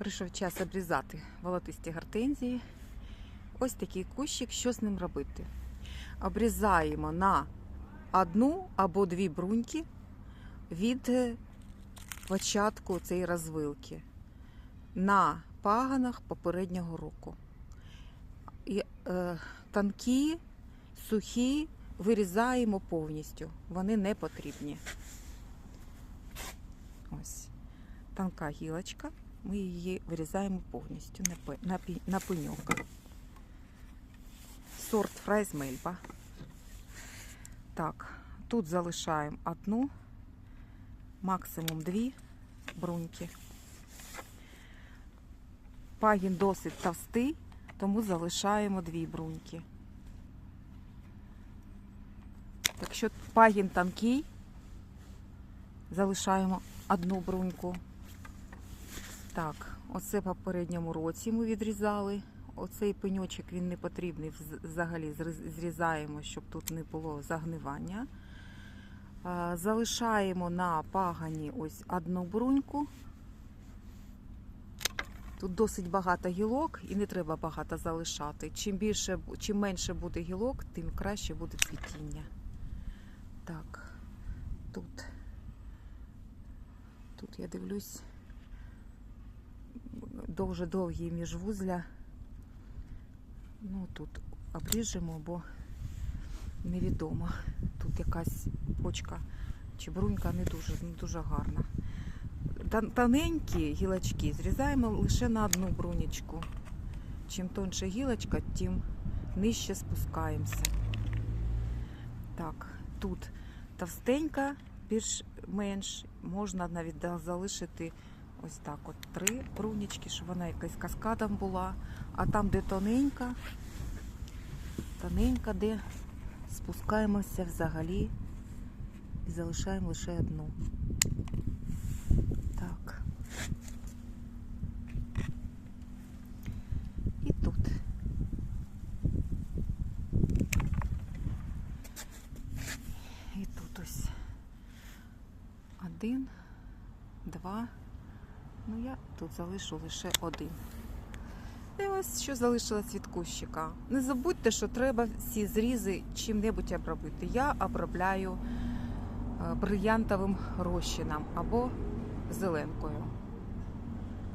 Прийшов час обрізати волотисті гортензії. Ось такий кущик, що з ним робити? Обрізаємо на одну або дві бруньки від е, початку цієї розвилки на паганах попереднього року. І, е, тонкі, сухі вирізаємо повністю. Вони не потрібні. Ось тонка гілочка. Ми її вирізаємо повністю на, пеньок. Сорт фрайз мельба. Так, тут залишаємо одну, максимум дві бруньки. Пагін досить товстий, тому залишаємо дві бруньки. Якщо пагін тонкий, залишаємо одну бруньку. Так, оце в попередньому році ми відрізали. Оцей пеньочок він не потрібний взагалі. Зрізаємо, щоб тут не було загнивання. Залишаємо на пагані ось одну бруньку. Тут досить багато гілок і не треба багато залишати. Чим більше, чим менше буде гілок, тим краще буде цвітіння. Так, тут, тут я дивлюсь дуже довгі міжвузля. Ну тут обріжемо, бо невідомо. Тут якась почка чи брунька не дуже, не дуже гарна. Тоненькі гілочки зрізаємо лише на одну брунічку. Чим тонша гілочка, тим нижче спускаємося. Так, тут товстенька, більш-менш можна навіть залишити ось так от три брунічки, щоб вона якась каскадом була. А там, де тоненька, тоненька, де спускаємося взагалі і залишаємо лише одну. Так. І тут. І тут ось один, два. Ну, я тут залишу лише один. І ось що залишилось від кущика. Не забудьте, що треба всі зрізи чим-небудь обробити. Я обробляю е, брильянтовим розчином або зеленкою.